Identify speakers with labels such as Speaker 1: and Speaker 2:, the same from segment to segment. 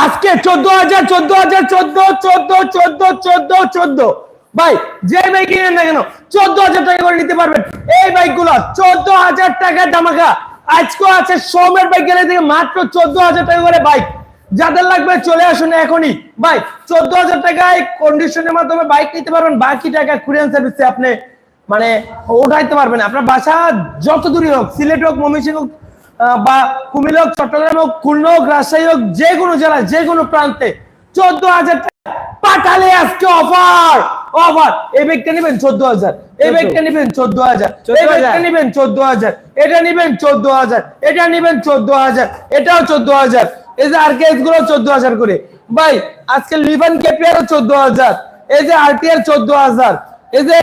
Speaker 1: আজকে চোদ্দ হাজার চোদ্দ হাজার, চোদ্দ চোদ্দ চোদ্দ চোদ্দ চোদ্দ। ভাই, যে বাইক কিনেন না কেন, চোদ্দ হাজার টাকা করে নিতে পারবেন। এই বাইকগুলো চোদ্দ হাজার টাকা দামাকা আজকে আছে সোমের বাইক গেলে থেকে মাত্র চোদ্দ হাজার টাকা করে বাইক যাদের লাগবে চলে আসুন এখনই। ভাই, চোদ্দ হাজার টাকায় কন্ডিশনের মাধ্যমে বাইক নিতে পারবেন। বাকি টাকা কুরিয়ান সার্ভিসে আপনি মানে ওঠাইতে পারবেন। আপনার বাসা যত দূরই হোক, সিলেট হোক, ময়মনসিংহ হোক বা কুমিল্লা হোক চট্টগ্রাম হোক খুলনা হোক রাজশাহী হোক যে কোনো জেলায় যে কোনো প্রান্তে চোদ্দ হাজার টাকা পাঠালে আজকে অফার অফার এই ব্যাগটা নেবেন চোদ্দ হাজার এই ব্যাগটা নেবেন চোদ্দ হাজার এই ব্যাগটা নেবেন চোদ্দ হাজার এটা নেবেন চোদ্দ হাজার এটা নেবেন চোদ্দ হাজার এটাও চোদ্দ হাজার। এই যে আর কেসগুলো চোদ্দ হাজার করে। ভাই আজকে লিভান কেপিয়ারও চোদ্দ হাজার এই যে আর আরটিআর চোদ্দ হাজার এই যে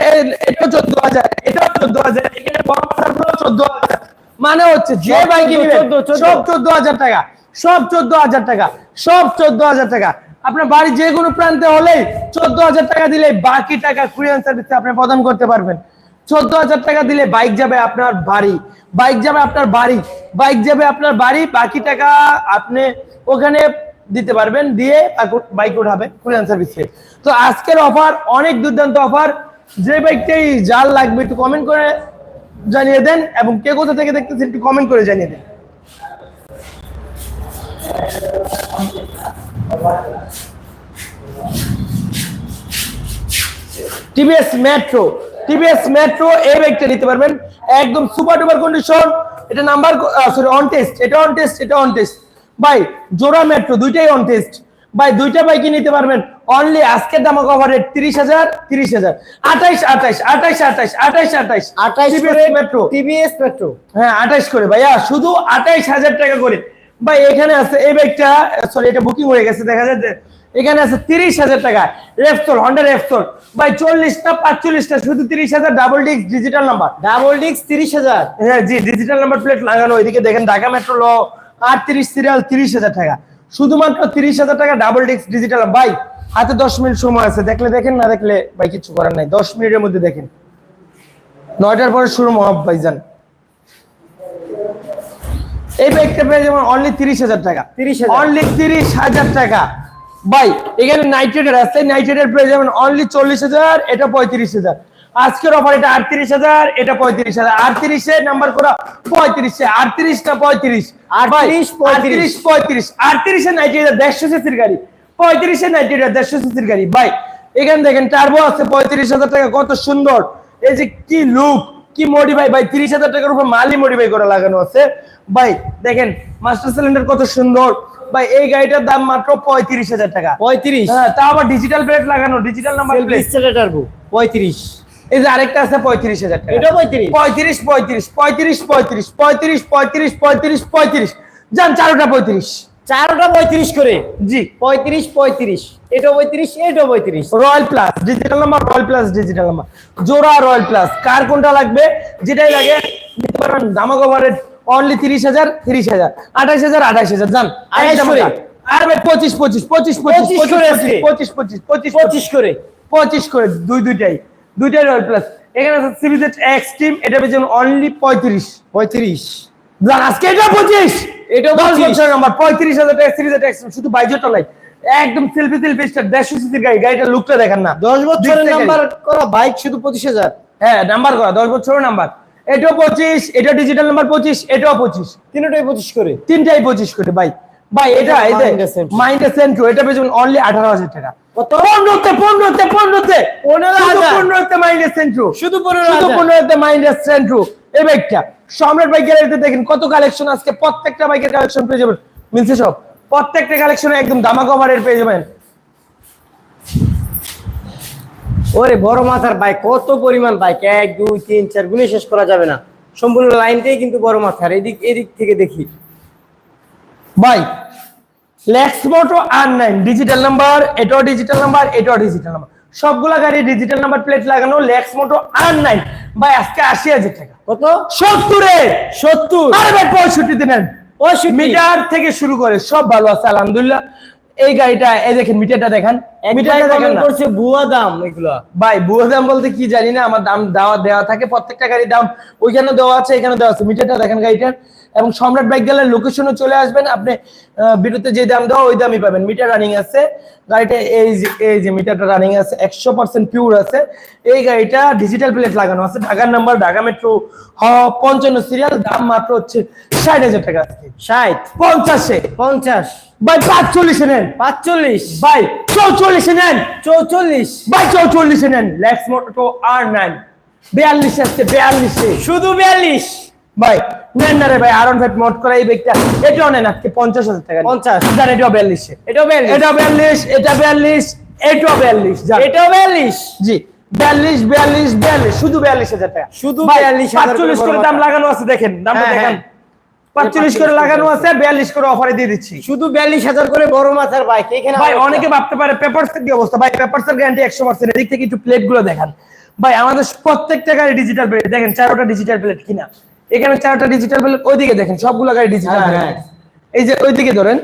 Speaker 1: এটাও চোদ্দ হাজার এটাও চোদ্দ হাজার এখানে বড় মাথারগুলো চোদ্দ হাজার। মানে হচ্ছে যে বাইকে
Speaker 2: 14,
Speaker 1: নেবেন
Speaker 2: 14, 14
Speaker 1: সব চোদ্দ হাজার টাকা সব চোদ্দ হাজার টাকা সব চোদ্দ হাজার টাকা। আপনার বাড়ি যে কোনো প্রান্তে হলেই চোদ্দ হাজার টাকা দিলে বাকি টাকা কুরিয়ান সার্ভিসে আপনি প্রদান করতে পারবেন। চোদ্দ হাজার টাকা দিলে বাইক যাবে আপনার বাড়ি বাইক যাবে আপনার বাড়ি বাইক যাবে আপনার বাড়ি বাকি টাকা আপনি ওখানে দিতে পারবেন দিয়ে বাইক উঠাবে কুরিয়ান সার্ভিসে। তো আজকের অফার অনেক দুর্দান্ত অফার। যে বাইকটাই যার লাগবে একটু কমেন্ট করে জানিয়ে দেন এবং কে কোথা থেকে দেখতেছেন একটু কমেন্ট করে জানিয়ে দেন। টিভিএস মেট্রো টিভিএস মেট্রো এই বাইকটা নিতে পারবেন। একদম সুপার ডুপার কন্ডিশন এটা নাম্বার সরি অন টেস্ট এটা অন টেস্ট এটা অন টেস্ট ভাই, জোড়া মেট্রো দুইটাই অন টেস্ট ভাই, দুইটা বাইকই নিতে পারবেন। অনলি আজকের দাম কভার রেট তিরিশ হাজার তিরিশ হাজার। আঠাইশ আঠাইশ আঠাইশ আঠাইশ আঠাইশ আঠাইশ।
Speaker 2: আঠাইশ
Speaker 1: মেট্রো
Speaker 2: টিভিএস মেট্রো
Speaker 1: হ্যাঁ আঠাইশ করে। ভাইয়া শুধু আঠাইশ হাজার টাকা করে। ভাই এখানে আছে এই বাইকটা সরি এটা বুকিং হয়ে গেছে দেখা যাচ্ছে এখানে আছে তিরিশ হাজার টাকা। রেফসোল হন্ডা রেফসোল ভাই চল্লিশটা পাঁচচল্লিশটা শুধু তিরিশ হাজার double disc digital number
Speaker 2: double ডিক্স তিরিশ হাজার।
Speaker 1: হ্যাঁ জি ডিজিটাল নাম্বার প্লেট লাগানো। ওইদিকে দেখেন ঢাকা মেট্রো ল আটত্রিশ সিরিয়াল তিরিশ হাজার টাকা। শুধুমাত্র তিরিশ হাজার টাকা ডাবল ডিস্ক ডিজিটাল ভাই হাতে দশ মিনিট সময় আছে। দেখলে দেখেন না দেখলে ভাই কিছু করার নাই। দশ মিনিটের মধ্যে দেখেন। নয়টার পরে শুরু মহাব ভাইজান এই ব্যাগটা পেয়ে যেমন অনলি তিরিশ হাজার টাকা।
Speaker 2: 30,000
Speaker 1: অনলি তিরিশ হাজার টাকা। ভাই এখানে নাইট্রেটের আছে। নাইট্রেটের পেয়ে যাবেন অনলি চল্লিশ হাজার এটা পঁয়ত্রিশ হাজার। আজকের অফার এটা আটত্রিশ হাজার এটা পঁয়ত্রিশ হাজার। আটত্রিশে নাম্বার করা পঁয়ত্রিশে। আটত্রিশ না পঁয়ত্রিশ?
Speaker 2: 38, 35
Speaker 1: আটত্রিশ পঁয়ত্রিশ। আটত্রিশে নাইট্রেটের দেড়শো সিসির গাড়ি। পঁয়ত্রিশে নাইট্রেটের দেড়শো সিসির গাড়ি। ভাই এখানে দেখেন টার্বো আছে পঁয়ত্রিশ হাজার টাকা কত সুন্দর। এই যে কি লুক কি মডিফাই ভাই তিরিশ হাজার টাকার উপর মালি মডিফাই করে লাগানো আছে। ভাই দেখেন মাস্টার সিলিন্ডার কত সুন্দর। ভাই এই গাড়িটার দাম মাত্র পঁয়ত্রিশ হাজার টাকা।
Speaker 2: পঁয়ত্রিশ।
Speaker 1: হ্যাঁ তা আবার ডিজিটাল প্লেট লাগানো ডিজিটাল নাম্বার প্লেট
Speaker 2: টার্বো পঁয়ত্রিশ।
Speaker 1: এই যে আরেকটা আছে পঁয়ত্রিশ হাজার টাকা।
Speaker 2: এটা পঁয়ত্রিশ।
Speaker 1: পঁয়ত্রিশ পঁয়ত্রিশ পঁয়ত্রিশ পঁয়ত্রিশ পঁয়ত্রিশ পঁয়ত্রিশ পঁয়ত্রিশ পঁয়ত্রিশ। যান চারোটা পঁয়ত্রিশ।
Speaker 2: চারোটা পঁয়ত্রিশ করে।
Speaker 1: জি।
Speaker 2: পঁয়ত্রিশ পঁয়ত্রিশ। এটা পঁয়ত্রিশ এটা পঁয়ত্রিশ।
Speaker 1: Royal Plus digital number Royal Plus digital number জোড়া রয়্যাল প্লাস কার কোনটা লাগবে? যেটাই লাগে নিতে কভারের অনলি তিরিশ হাজার তিরিশ হাজার। আঠাশ হাজার আঠাশ হাজার। যান
Speaker 2: আঠাশ করে।
Speaker 1: আর ভাই পঁচিশ পঁচিশ পঁচিশ পঁচিশ
Speaker 2: পঁচিশ
Speaker 1: পঁচিশ পঁচিশ পঁচিশ
Speaker 2: করে।
Speaker 1: পঁচিশ করে দুই দুইটাই। দুইটাই রয়্যাল প্লাস এখানে আছে সিবিজেড এক্স এটা পেয়েছেন অনলি পঁয়ত্রিশ।
Speaker 2: পঁয়ত্রিশ।
Speaker 1: আজকে এটা পঁচিশ।
Speaker 2: এটাও
Speaker 1: দশ
Speaker 2: 25
Speaker 1: বছরের নাম্বার পঁয়ত্রিশ হাজার টাকা ট্যাক্স শুধু বাইজোটা নাই। একদম সেলফি সেলফি স্টার দেড়শো সিসির গাড়ি গাড়িটার লুকটা দেখেন না।
Speaker 2: দশ বছরের নাম্বার করা বাইক শুধু পঁচিশ হাজার?
Speaker 1: হ্যাঁ নাম্বার করা দশ বছরের নাম্বার এটাও পঁচিশ এটা ডিজিটাল নাম্বার পঁচিশ এটাও পঁচিশ।
Speaker 2: তিনটাই পঁচিশ করে।
Speaker 1: তিনটাই পঁচিশ করে ভাই। ভাই এটা
Speaker 2: এটা
Speaker 1: সেন্ট্রো এটা অনলি আঠারো হাজার টাকা। পনেরোতে পনেরোতে পনেরোতে।
Speaker 2: পনেরো হাজার।
Speaker 1: পনেরোতে মাইন্ডের সেন্ট্রো
Speaker 2: শুধু পনেরো
Speaker 1: শুধু পনেরোতে মাইন্ডের সেন্ট্রো এই বাইকটা সম্রাট বাইক গ্যালারিতে দেখেন কত কালেকশন আজকে প্রত্যেকটা বাইকের কালেকশন পেয়ে যাবেন। মিলছে সব। প্রত্যেকটা কালেকশন একদম দামা কভারের পেয়ে যাবেন।
Speaker 2: ওরে বড় মাথার বাইক কত পরিমাণ বাইক এক দুই তিন চার গুণে শেষ করা যাবে না। সম্পূর্ণ লাইনটাই কিন্তু বড় মাথার। এদিক এদিক থেকে দেখি।
Speaker 1: ভাই Lexmoto R nine digital number এটাও ডিজিটাল নাম্বার এটাও ডিজিটাল নাম্বার সবগুলা গাড়ি ডিজিটাল নাম্বার প্লেট লাগানো লেক্স মোটো আর নাই ভাই আজকে আশি হাজার টাকা।
Speaker 2: কত?
Speaker 1: সত্তরে।
Speaker 2: সত্তর।
Speaker 1: আরে ভাই পঁয়ষট্টি দিনের
Speaker 2: ও
Speaker 1: মিটার থেকে শুরু করে সব ভালো আছে আলহামদুলিল্লাহ। এই গাড়িটা এই দেখেন মিটারটা দেখেন।
Speaker 2: মিটারটা
Speaker 1: দেখেন
Speaker 2: করছে বুয়া দাম এগুলো।
Speaker 1: ভাই বুয়া দাম বলতে কি জানি না আমার দাম দেওয়া দেওয়া থাকে প্রত্যেকটা গাড়ির দাম ওইখানে দেওয়া আছে এখানে দেওয়া আছে। মিটারটা দেখেন গাড়িটার। এবং সম্রাট বাইক গেলে লোকেশনে চলে আসবেন। আপনি বিরুদ্ধে যে দাম দেওয়া ওই দামই পাবেন। মিটার রানিং আছে। গাড়িটা এই যে এই যে মিটারটা রানিং আছে একশো পার্সেন্ট পিওর আছে। এই গাড়িটা ডিজিটাল প্লেট লাগানো আছে। ঢাকার নাম্বার ঢাকা মেট্রো পঞ্চান্ন সিরিয়াল দাম মাত্র হচ্ছে ষাট হাজার টাকা আজকে।
Speaker 2: ষাট।
Speaker 1: পঞ্চাশে।
Speaker 2: পঞ্চাশ।
Speaker 1: ভাই পাঁচচল্লিশে নেন।
Speaker 2: পাঁচচল্লিশ।
Speaker 1: ভাই চৌচল্লিশে নেন।
Speaker 2: চৌচল্লিশ।
Speaker 1: ভাই চৌচল্লিশে নেন। লেক্স মোটো আর নাইন বিয়াল্লিশ আসছে বিয়াল্লিশে।
Speaker 2: শুধু বিয়াল্লিশ।
Speaker 1: ভাই নেন না রে ভাই আরন ফাইভ মোট করা এই ব্যাগটা এটাও নেন আজকে পঞ্চাশ হাজার টাকা
Speaker 2: 50
Speaker 1: জান এটাও বিয়াল্লিশে।
Speaker 2: এটাও বিয়াল্লিশ।
Speaker 1: এটা বিয়াল্লিশ এটা বিয়াল্লিশ এটাও বিয়াল্লিশ
Speaker 2: এটাও বিয়াল্লিশ।
Speaker 1: জি বিয়াল্লিশ বিয়াল্লিশ বিয়াল্লিশ শুধু বিয়াল্লিশ হাজার টাকা।
Speaker 2: শুধু
Speaker 1: ভাই,
Speaker 2: 42,000
Speaker 1: পাঁচচল্লিশ করে দাম লাগানো আছে দেখেন দামটা
Speaker 2: হ্যাঁ,
Speaker 1: দেখেন।
Speaker 2: হ্যাঁ।
Speaker 1: পাঁচচল্লিশ করে লাগানো আছে বিয়াল্লিশ করে অফারে দিয়ে দিচ্ছি।
Speaker 2: শুধু বিয়াল্লিশ হাজার করে বড় মাথার বাইক এখানে
Speaker 1: ভাই অনেকে ভাবতে পারে পেপারস কি অবস্থা? ভাই পেপারস এর গ্যারান্টি একশো পার্সেন্ট এদিক থেকে একটু প্লেটগুলো দেখান। ভাই আমাদের প্রত্যেকটা গাড়ি ডিজিটাল প্লেট দেখেন চারোটা ডিজিটাল প্লেট কিনা। এখানে চারোটা ডিজিটাল প্লেট ওইদিকে দেখেন সবগুলো গাড়ি ডিজিটাল
Speaker 2: হ্যাঁ, হ্যাঁ।
Speaker 1: এই যে ওইদিকে ধরেন।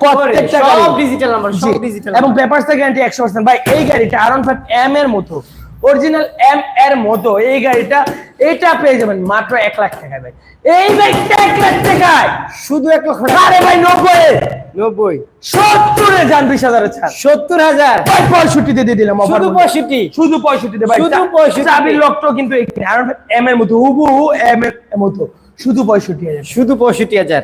Speaker 1: প্রত্যেকটা
Speaker 2: সব ডিজিটাল নাম্বার সব ডিজিটাল
Speaker 1: এবং পেপারস এর গ্যারান্টি একশো পার্সেন্ট ভাই এই গাড়িটা আরন ফাইভ এম এর মতো। অরিজিনাল এম এর মতো এই গাড়িটা এটা পেয়ে যাবেন মাত্র এক লাখ টাকায় ভাই। এই বাইকটা এক লাখ টাকায়।
Speaker 2: শুধু এক টাকা।
Speaker 1: আরে ভাই নব্বই।
Speaker 2: নব্বই।
Speaker 1: সত্তরে যান বিশ হাজারের ছাড়।
Speaker 2: সত্তর হাজার।
Speaker 1: ভাই পঁয়ষট্টিতে দিয়ে দিলাম
Speaker 2: শুধু। পঁয়ষট্টি।
Speaker 1: শুধু পঁয়ষট্টিতে ভাই।
Speaker 2: শুধু
Speaker 1: চা-
Speaker 2: 65
Speaker 1: চাবির লকটাও কিন্তু এম এর মতো হুবহু এম এর মতো শুধু পঁয়ষট্টি হাজার।
Speaker 2: শুধু পঁয়ষট্টি হাজার।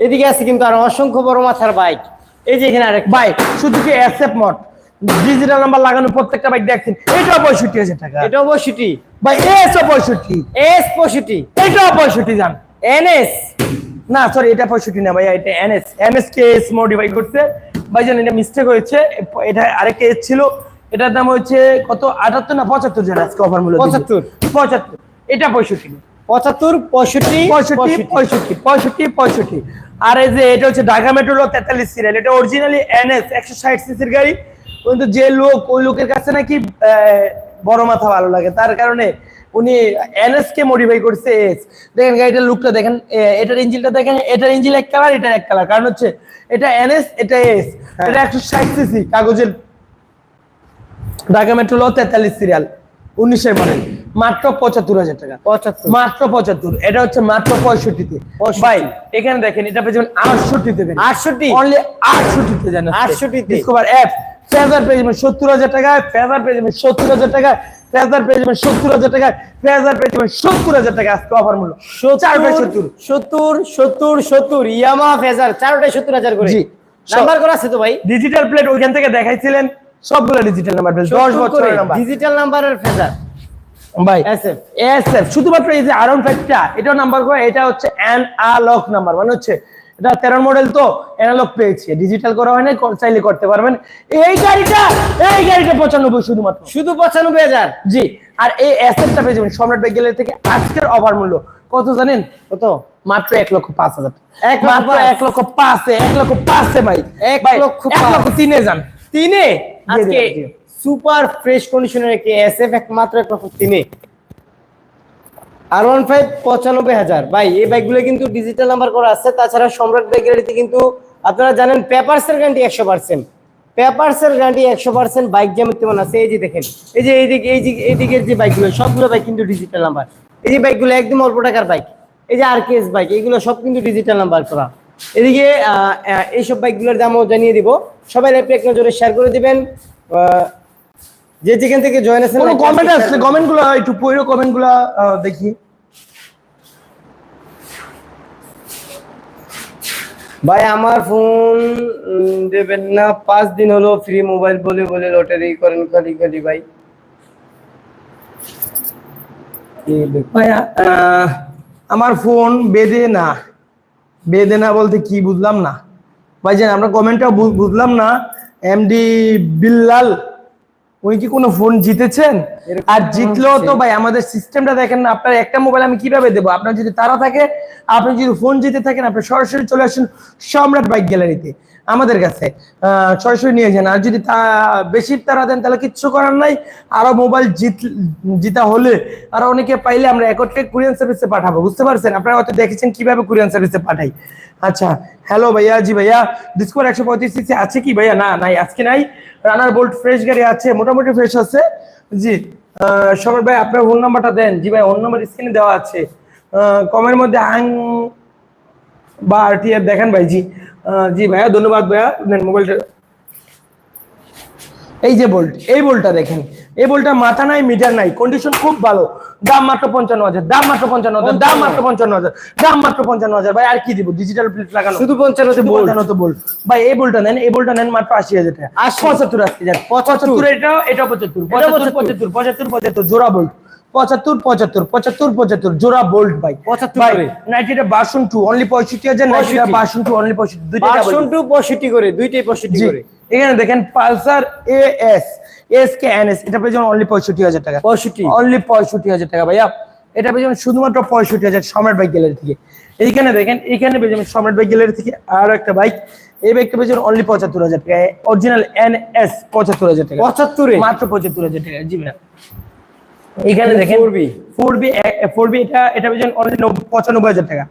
Speaker 2: এদিকে আছে কিন্তু আর অসংখ্য বড় মাথার বাইক। এই যে এখানে আরেক
Speaker 1: ভাই শুধু কি এসএফ মড ডিজিটাল নাম্বার লাগানো প্রত্যেকটা বাইক দেখছেন এটাও পঁয়ষট্টি হাজার টাকা।
Speaker 2: এটাও পঁয়ষট্টি।
Speaker 1: ভাই এসও পঁয়ষট্টি।
Speaker 2: এস পঁয়ষট্টি।
Speaker 1: এটাও পঁয়ষট্টি যান।
Speaker 2: এনএস।
Speaker 1: না সরি এটা পঁয়ষট্টি না ভাই এটা এনএস। এমএস কে এস মডিফাই করছে। ভাই জান এটা মিস্টেক হয়েছে। এটা আরেকটা এস ছিল। এটার দাম হচ্ছে কত? আটাত্তর না পঁচাত্তর জান আজকে অফার মূল্য।
Speaker 2: 75
Speaker 1: পঁচাত্তর। এটা পঁয়ষট্টি।
Speaker 2: পঁচাত্তর পঁয়ষট্টি
Speaker 1: পঁয়ষট্টি পঁয়ষট্টি। পঁয়ষট্টি পঁয়ষট্টি আর এই যে এটা হচ্ছে ঢাকা মেট্রোল তেতাল্লিশ সিরিয়াল এটা অরিজিনালি এনএস একশো ষাট সিসির গাড়ি। কিন্তু যে লোক ওই লোকের কাছে নাকি বড় মাথা ভালো লাগে। তার কারণে উনি এনএস কে মডিফাই করছে এস। দেখেন গাড়িটার লুকটা দেখেন এটার ইঞ্জিনটা দেখেন এটার ইঞ্জিন এক কালার এটার এক কালার কারণ হচ্ছে এটা এনএস এটা এস। এটা একশো ষাট সিসি কাগজের ঢাকা মেট্রোল তেতাল্লিশ সিরিয়াল উনিশের মডেল মাত্র পঁচাত্তর হাজার টাকা।
Speaker 2: পঁচাত্তর।
Speaker 1: মাত্র পঁচাত্তর। এটা হচ্ছে মাত্র পঁয়ষট্টিতে।
Speaker 2: 65
Speaker 1: ভাই এখানে দেখেন এটা পেয়ে যাবেন আটষট্টিতে।
Speaker 2: আটষট্টি?
Speaker 1: অনলি আটষট্টিতে জানেন
Speaker 2: 68 তে।
Speaker 1: ডিসকভার অ্যাপ ফেজার পেয়ে যাবেন সত্তর হাজার টাকায় ফেজার পেয়ে যাবেন সত্তর হাজার টাকায় ফেজার পেয়ে যাবেন সত্তর হাজার টাকায় ফেজার পেয়ে যাবেন সত্তর হাজার টাকা আজকে অফার মূল্য। চারটায় সত্তর।
Speaker 2: সত্তর সত্তর সত্তর ইয়ামা ফেজার চারটায় সত্তর হাজার করে।
Speaker 1: জি।
Speaker 2: নাম্বার করা আছে তো ভাই?
Speaker 1: ডিজিটাল প্লেট ওইখান থেকে দেখাইছিলেন সবগুলো ডিজিটাল নাম্বার দশ বছরের নাম্বার
Speaker 2: ডিজিটাল নাম্বারের ফেজার।
Speaker 1: ভাই
Speaker 2: SF
Speaker 1: এসএফ শুধুমাত্র এই যে আরন ফাইভটা এটাও নাম্বার করে এটা হচ্ছে অ্যানালগ নাম্বার মানে হচ্ছে এটা তেরো মডেল তো অ্যানালগ পেয়েছে। ডিজিটাল করা হয় না চাইলে করতে পারবেন। এই গাড়িটা এই গাড়িটা পঁচানব্বই শুধুমাত্র।
Speaker 2: শুধু পঁচানব্বই হাজার?
Speaker 1: জি আর এই এসএফটা পেয়ে যাবেন সম্রাট বাইক গ্যালারি থেকে আজকের অফার মূল্য। কত জানেন?
Speaker 2: কত?
Speaker 1: মাত্র এক লক্ষ পাঁচ হাজার।
Speaker 2: এক
Speaker 1: মাত্র এক লক্ষ পাঁচে এক লক্ষ পাঁচে ভাই।
Speaker 2: এক লক্ষ
Speaker 1: এক। লক্ষ তিনে যান।
Speaker 2: তিনে? আজকে। সুপার ফ্রেশ কন্ডিশনের একটি এসএফ একমাত্র এক লক্ষ তিনে। আর ওয়ান ফাইভ পঁচানব্বই হাজার। ভাই এই বাইকগুলো কিন্তু ডিজিটাল নাম্বার করা আছে। তাছাড়া সম্রাট বাইক কিন্তু আপনারা জানেন পেপারসের গ্যারান্টি একশো পার্সেন্ট পেপারসের গ্যারান্টি একশো পার্সেন্ট বাইক যেমন তেমন আছে। এই যে দেখেন এই যে এইদিকে এই যে এইদিকের যে বাইকগুলো সবগুলো বাইক কিন্তু ডিজিটাল নাম্বার এই যে বাইকগুলো একদম অল্প টাকার বাইক এই যে আর কেস বাইক এগুলো সব কিন্তু ডিজিটাল নাম্বার করা। এদিকে এইসব বাইকগুলোর দামও জানিয়ে দিব। সবাই ল্যাপটপ এক নজরে শেয়ার করে দিবেন। আহ, যে যেখান থেকে জয়েন আছেন
Speaker 1: কমেন্ট আসছে
Speaker 2: করবেন।
Speaker 1: কমেন্টগুলো একটু পড়ো কমেন্টগুলো দেখি।
Speaker 2: ভাই, আমার ফোন দেবেন না। পাঁচ দিন হলো ফ্রি মোবাইল বলে বলে লটারি করেন, খালি খালি ভাই।
Speaker 1: ভাই আমার ফোন বেঁধে না। বেঁধে না বলতে কি বুঝলাম না। ভাই জান আমরা কমেন্টটা বুঝলাম না। এমডি বিল্লাল উনি কি কোনো ফোন জিতেছেন? আর
Speaker 2: জিতলো
Speaker 1: জিতলেও তো ভাই আমাদের সিস্টেমটা দেখেন না আপনার একটা মোবাইল আমি কীভাবে দেবো? আপনার যদি তারা থাকে আপনি যদি ফোন জিতে থাকেন আপনি সরাসরি চলে আসেন সম্রাট বাইক গ্যালারিতে আমাদের কাছে। সরাসরি নিয়ে যান। আর যদি তা বেশি তারা দেন, তাহলে কিচ্ছু করার নাই। আরও মোবাইল জিত জিতা হলে আর অনেকে পাইলে আমরা একত্রে কুরিয়ান সার্ভিসে পাঠাবো। বুঝতে পারছেন? আপনারা হয়তো দেখেছেন কীভাবে কুরিয়ান সার্ভিসে পাঠাই। আচ্ছা হ্যালো ভাইয়া, জি ভাইয়া ডিসকভার একশো পঁয়ত্রিশ আছে কি ভাইয়া? না, নাই, আজকে নাই। রানার বোল্ট ফ্রেশ গাড়ি আছে, মোটামুটি ফ্রেশ আছে। জি সমর ভাই, আপনার ফোন নাম্বারটা দেন। জি ভাই অন্য নাম্বার স্ক্রিনে দেওয়া আছে। কমের মধ্যে হ্যাং বা আরটিআর দেখেন ভাই জি জি ভাইয়া ধন্যবাদ ভাইয়া। মোবাইলটা। এই যে বোল্ট এই বোল্টটা দেখেন। এই বোল্টটা মাথা নাই মিটার নাই কন্ডিশন খুব ভালো। দাম মাত্র পঞ্চান্ন হাজার দাম মাত্র পঞ্চান্ন হাজার দাম মাত্র পঞ্চান্ন হাজার দাম মাত্র পঞ্চান্ন হাজার। ভাই আর কি দিব? ডিজিটাল প্লেট লাগানো।
Speaker 2: শুধু bolt।
Speaker 1: পঞ্চান্নতে বোল্ট ভাই এই বোল্টটা নেন এই বোল্টটা নেন মাত্র আশি হাজার টাকা।
Speaker 2: আশি।
Speaker 1: পঁচাত্তর আসতে যান পঁচাত্তর। এটা এটা পঁচাত্তর। পঁচাত্তর পঁচাত্তর। পঁচাত্তর পঁচাত্তর জোড়া বোল্ট পঁচাত্তর পঁচাত্তর পঁচাত্তর পঁচাত্তর জোড়া বোল্ট ভাই।
Speaker 2: 75
Speaker 1: ভাই বাসন টু অনলি পঁয়ষট্টি হাজার নাইনটিটা
Speaker 2: 65
Speaker 1: বাসন টু অনলি পঁয়ষট্টি দুইটা
Speaker 2: পাঁচশো টু পঁয়ষট্টি করে দুইটাই পঁয়ষট্টি করে।
Speaker 1: এখানে দেখেন Pulsar A S S K N S এটা পেয়েছেন অনলি পঁয়ষট্টি হাজার টাকা।
Speaker 2: পঁয়ষট্টি।
Speaker 1: অনলি পঁয়ষট্টি হাজার টাকা ভাইয়া। এটা পেয়েছেন শুধুমাত্র পঁয়ষট্টি হাজার সম্রাট বাইক গ্যালারি থেকে। এইখানে দেখেন এইখানে পেয়েছেন সম্রাট বাইক গ্যালারি থেকে আর একটা বাইক এই বাইকটা পেয়েছেন অনলি পঁচাত্তর হাজার টাকা। অরিজিনাল এন এস পঁচাত্তর হাজার টাকা।
Speaker 2: পঁচাত্তরে?
Speaker 1: মাত্র পঁচাত্তর হাজার টাকা জি ভাইয়া। এইখানে দেখেন
Speaker 2: 4B
Speaker 1: four B four B এটা এটা পেয়েছেন অনলি পঁচানব্বই হাজার টাকা।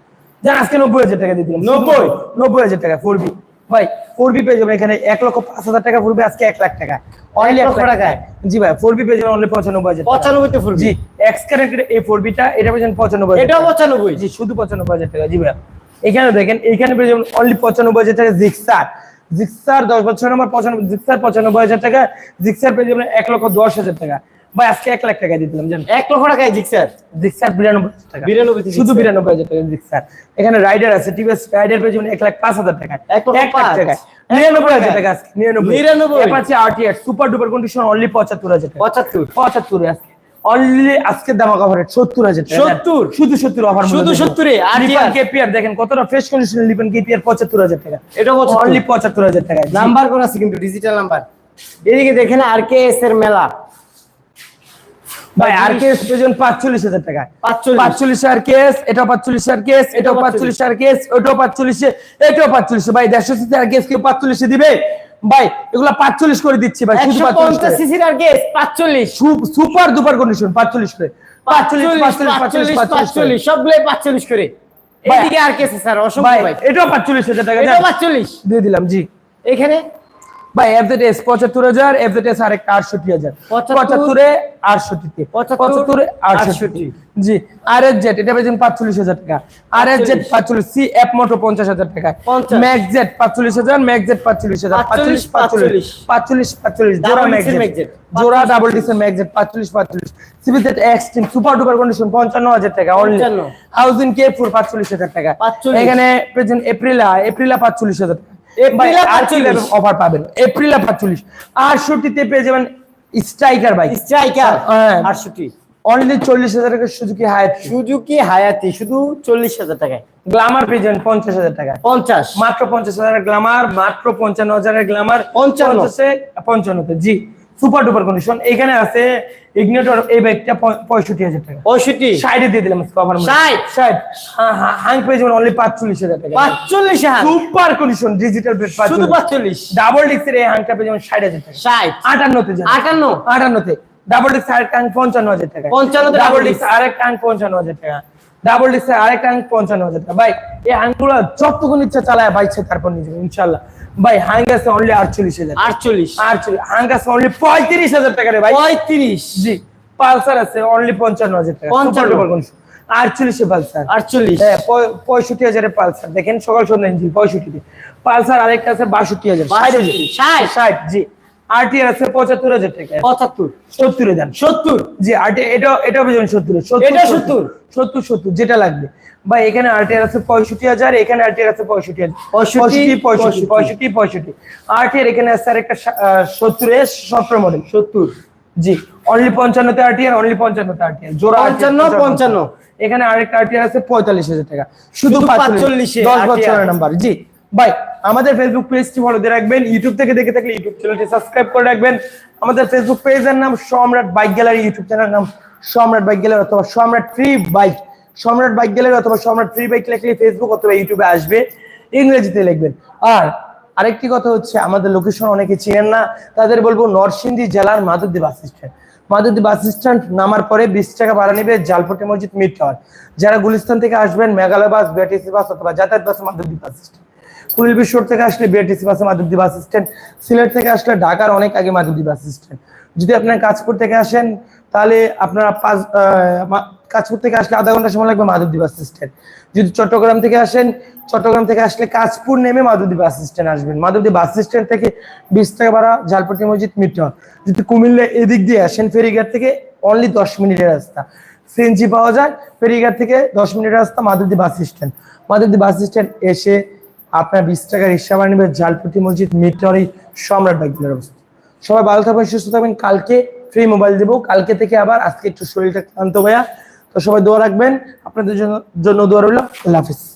Speaker 1: যান আজকে নব্বই হাজার টাকা দিয়ে দিলাম। নব্বই? নব্বই হাজার টাকা ফোর বি ভাই ফোর বি পেয়ে যাবেন এখানে এক লক্ষ পাঁচ হাজার টাকা ফোর বি আজকে এক লাখ টাকা। অনলি
Speaker 2: এক
Speaker 1: এক
Speaker 2: লক্ষ
Speaker 1: লাখ টাকা। জি ভাই ফোর বি পেয়ে যাবেন অনলি পঁচানব্বই হাজার টাকা।
Speaker 2: পঁচানব্বইতে ফুল
Speaker 1: জি এক্স ক্যারেক্টার এই ফোর বিটা এটা পেয়েছেন পঁচানব্বই টাকা।
Speaker 2: পঁচানব্বই?
Speaker 1: জি শুধু পঁচানব্বই হাজার টাকা জি ভাই। এখানে দেখেন এখানে পেয়ে যাবেন অনলি পঁচানব্বই হাজার টাকা জিক্সার জিক্সার দশ বছর নম্বর পঁচানব্বই জিক্সার পঁচানব্বই হাজার টাকা। জিক্সার পেয়ে যাবেন এক লক্ষ দশ হাজার টাকা। ভাই আজকে এক লাখ টাকা দিয়ে দিলাম জানেন?
Speaker 2: এক লক্ষ টাকায় জিক্সার
Speaker 1: জিক্সার বিরানব্বই টাকা।
Speaker 2: বিরানব্বই
Speaker 1: শুধু বিরানব্বই হাজার টাকা জিক্সার এখানে রাইডার আছে টিভিএস রাইডার যাবেন এক লাখ পাঁচ হাজার টাকা
Speaker 2: এক
Speaker 1: লাখ। টাকা নিরানব্বই
Speaker 2: লক্ষ
Speaker 1: হাজার
Speaker 2: টাকা।
Speaker 1: টাকা আজকে নিরানব্বই।
Speaker 2: নিরানব্বই।
Speaker 1: Apache RTR super duper condition only পঁচাত্তর হাজার টাকা।
Speaker 2: পঁচাত্তর।
Speaker 1: পঁচাত্তর আজকে। অনলি আজকে দাম কভার সত্তর হাজার
Speaker 2: 70
Speaker 1: শুধু সত্তর অফার
Speaker 2: শুধু 70 এ, আর
Speaker 1: লিপন
Speaker 2: TR
Speaker 1: কেপিআর দেখেন কতটা ফ্রেশ কন্ডিশন লিপন কেপিআর পঁচাত্তর হাজার টাকা।
Speaker 2: এটা
Speaker 1: অনলি পঁচাত্তর হাজার টাকা
Speaker 2: নাম্বার করা আছে কিন্তু ডিজিটাল নাম্বার এদিকে দেখেন আর কে এস এর মেলা।
Speaker 1: ভাই আর কে প্রয়োজন পাঁচচল্লিশ হাজার টাকা। পাঁচচল্লিশ। আর কেস এটা পাঁচচল্লিশ আর কেস এটাও পাঁচচল্লিশ। আর কেস ওটাও পাঁচচল্লিশে এটাও পাঁচচল্লিশে। ভাই দেড়শো সিসি আর কেস কেউ পাঁচচল্লিশে দিবে? ভাই এগুলা পাঁচচল্লিশ করে দিচ্ছি ভাই
Speaker 2: সিসির আর কে পাঁচচল্লিশ।
Speaker 1: সুপার দুপার কন্ডিশন পাঁচচল্লিশ করে। পাঁচচল্লিশ পাঁচচল্লিশ পাঁচচল্লিশ পাঁচচল্লিশ
Speaker 2: সবগুলোই পাঁচচল্লিশ করে। এদিকে আর কে আছে স্যার অসংখ্য ভাই
Speaker 1: এটাও পাঁচচল্লিশ হাজার টাকা
Speaker 2: এটাও পাঁচচল্লিশ।
Speaker 1: দিয়ে দিলাম জি।
Speaker 2: এখানে?
Speaker 1: এস পঁচাত্তর হাজার আরেকটা আটষট্টি হাজার।
Speaker 2: পঁচাত্তরে
Speaker 1: আটষট্টিতে।
Speaker 2: পঁচাত্তর,
Speaker 1: আটষট্টি। জি আর এস জেড এটা পেয়েছেন পাঁচচল্লিশ হাজার টাকা। আর এস জেড পাঁচচল্লিশ সি এফ মোটো পঞ্চাশ হাজার টাকা। ম্যাক্স জেড পাঁচচল্লিশ হাজার ম্যাক্স জেড পাঁচচল্লিশ হাজার।
Speaker 2: পাঁচচল্লিশ,
Speaker 1: পাঁচচল্লিশ পাঁচচল্লিশ। পাঁচচল্লিশ জোড়া ম্যাক্স জেড জোড়া ডাবল ডিসের ম্যাক্স জেড পাঁচচল্লিশ। পাঁচচল্লিশ CB Z extreme super duper condition পঞ্চান্ন হাজার টাকা অনলি হাউজিং কে ফোর পাঁচচল্লিশ হাজার টাকা।
Speaker 2: 45
Speaker 1: এখানে প্রেজেন্ট এপ্রিলা এপ্রিলা পাঁচচল্লিশ হাজার টাকা।
Speaker 2: এপ্রিলা
Speaker 1: ভাই, আর কি
Speaker 2: 45
Speaker 1: level অফার পাবেন এপ্রিলে পাঁচচল্লিশ। আটষট্টিতে পেয়ে যাবেন স্ট্রাইকার বাইক
Speaker 2: স্ট্রাইকার
Speaker 1: হ্যাঁ।
Speaker 2: আটষট্টি।
Speaker 1: অনলি চল্লিশ হাজার টাকা সুজুকি হায়াত
Speaker 2: সুজুকি হায়াতি শুধু চল্লিশ হাজার টাকায়।
Speaker 1: গ্লামার পঞ্চাশ হাজার টাকা
Speaker 2: পঞ্চাশ।
Speaker 1: মাত্র পঞ্চাশ হাজার গ্লামার মাত্র পঞ্চান্ন হাজারের গ্লামার
Speaker 2: পঞ্চান্ন।
Speaker 1: পঞ্চান্নতে। জি। সুপার ডুপার কন্ডিশন এখানে আছে ইগনেটর এই বাইকটা পঁয়ষট্টি হাজার টাকা।
Speaker 2: পঁয়ষট্টি?
Speaker 1: সাইডে দিয়ে দিলাম কভার
Speaker 2: ষাট।
Speaker 1: ষাট। হাং পেয়ে যাবেন অনলি পাঁচচল্লিশ হাজার টাকা।
Speaker 2: পাঁচচল্লিশ হাজার?
Speaker 1: সুপার কন্ডিশন ডিজিটাল প্লেট
Speaker 2: শুধু পাঁচচল্লিশ?
Speaker 1: ডাবল ডিক্সের এই হাংটা পেয়ে যাবেন ষাট হাজার টাকা।
Speaker 2: ষাট?
Speaker 1: আটান্নতে
Speaker 2: আটান্ন?
Speaker 1: আটান্নতে ডাবল ডিক্স আরেক টাং পঞ্চান্ন হাজার টাকা।
Speaker 2: পঞ্চান্ন
Speaker 1: ডাবল ডিক্স। আরেক টাং পঞ্চান্ন হাজার টাকা। ডাবল ডিক্স আরেক টাং পঞ্চান্ন হাজার টাকা। ভাই এই হাংগুলো যতক্ষণ ইচ্ছা চালায় বাইছে তারপর নিজে ইনশাল্লাহ। ভাই হাঙ্গাস অনলি আটচল্লিশ হাজার
Speaker 2: আটচল্লিশ।
Speaker 1: আটচল্লিশ। হাঙ্গাস অনলি পঁয়ত্রিশ হাজার টাকা রে ভাই।
Speaker 2: পঁয়ত্রিশ।
Speaker 1: জি। পালসার আছে অনলি পঞ্চান্ন হাজার টাকা।
Speaker 2: 55
Speaker 1: আটচল্লিশে পালসার।
Speaker 2: আটচল্লিশ।
Speaker 1: হ্যাঁ পঁয়ষট্টি হাজারের পালসার। দেখেন সকাল সন্ধ্যা ইঞ্জিন পঁয়ষট্টিতে। পালসার আরেকটা আছে বাষট্টি হাজার। ষাট হাজার।
Speaker 2: ষাট।
Speaker 1: ষাট জি। আরটিআর আছে পঁচাত্তর হাজার টাকা
Speaker 2: পঁচাত্তর।
Speaker 1: সত্তরে দেন।
Speaker 2: সত্তর?
Speaker 1: জি এটা এটা পেয়েছেন সত্তরে।
Speaker 2: এটা 70
Speaker 1: সত্তর? সত্তর যেটা লাগবে। বা এখানে আরটিআর আছে পঁয়ষট্টি হাজার এখানে আরটিআর আছে পঁয়ষট্টি হাজার। পঁয়ষট্টি পঁয়ষট্টি
Speaker 2: পঁয়ষট্টি।
Speaker 1: পঁয়ষট্টি। পঁয়ষট্টি আরটিআর এখানে আছে আর একটা সত্তরে সতেরো মডেল
Speaker 2: সত্তর।
Speaker 1: জি অনলি পঞ্চান্নতে আরটিআর অনলি পঞ্চান্নতে আরটিআর জোড়া
Speaker 2: পঞ্চান্ন, পঞ্চান্ন।
Speaker 1: এখানে আরেকটা আরটিআর আছে পঁয়তাল্লিশ হাজার টাকা। শুধু
Speaker 2: শুধু
Speaker 1: 45
Speaker 2: 45
Speaker 1: দশ বছরের নাম্বার জি। ভাই, আমাদের ফেসবুক পেজটি ফলো দিয়ে রাখবেন ইউটিউব থেকে দেখে থাকলে ইউটিউব চ্যানেলটি সাবস্ক্রাইব করে রাখবেন। আমাদের ফেসবুক পেজের নাম সম্রাট বাইক গ্যালারি ইউটিউব চ্যানেলের নাম সম্রাট বাইক গ্যালারি অথবা Samrat free bike Samrat bike gallery অথবা সম্রাট ফ্রি বাইক লিখলে ফেসবুক অথবা ইউটিউবে আসবে, ইংরেজিতে লিখবেন। আর আরেকটি কথা হচ্ছে, আমাদের লোকেশন অনেকে চিনেন না, তাদের বলব নরসিংদী জেলার Madhabdi bus stand Madhabdi bus stand নামার পরে বিশ টাকা ভাড়া নেবে জালপটি মসজিদ মিড টাওয়ার যারা গুলিস্তান থেকে আসবেন, মেঘালয় বাস বিআরটিসি বাস অথবা যাতায়াত bus Madhabdi bus stand Kuril বিশ্বর থেকে আসলে বিআরটিসি বাসে মাধবদী বাস স্ট্যান্ড সিলেট থেকে আসলে ঢাকার অনেক আগে মাধবদী বাস স্ট্যান্ড যদি আপনার কাজপুর থেকে আসেন, তাহলে আপনারা পাঁচ কাজপুর থেকে আসলে আধা ঘণ্টা সময় লাগবে মাধবদী বাস স্ট্যান্ড যদি চট্টগ্রাম থেকে আসেন, চট্টগ্রাম থেকে আসলে কাজপুর নেমে মাধবদী বাস স্ট্যান্ড আসবেন। মাধবদী বাস স্ট্যান্ড থেকে বিশ টাকা ভাড়া ঝালপট্টি মসজিদ মিটার যদি কুমিল্লা এদিক দিয়ে আসেন, ফেরিঘাট থেকে অনলি দশ মিনিটের রাস্তা। সিএনজি পাওয়া যায়, ফেরিঘাট থেকে দশ মিনিটের রাস্তা Madhabdi bus stand Madhabdi bus stand এসে আপনার বিশ টাকা রিক্সা ভাড়া নেবে ঝালপট্টি মসজিদ, মিটার সম্রাট বাগদিনের অবস্থা। সবাই ভালো থাকবেন, সুস্থ থাকবেন। কালকে ফ্রি মোবাইল দেবো। কালকে থেকে আবার আজকে একটু শরীরটা ক্লান্ত ভাইয়া। তো সবাই দোয়া রাখবেন। আপনাদের জন্য জন্য দোয়া রইল। আল্লাহ হাফিজ।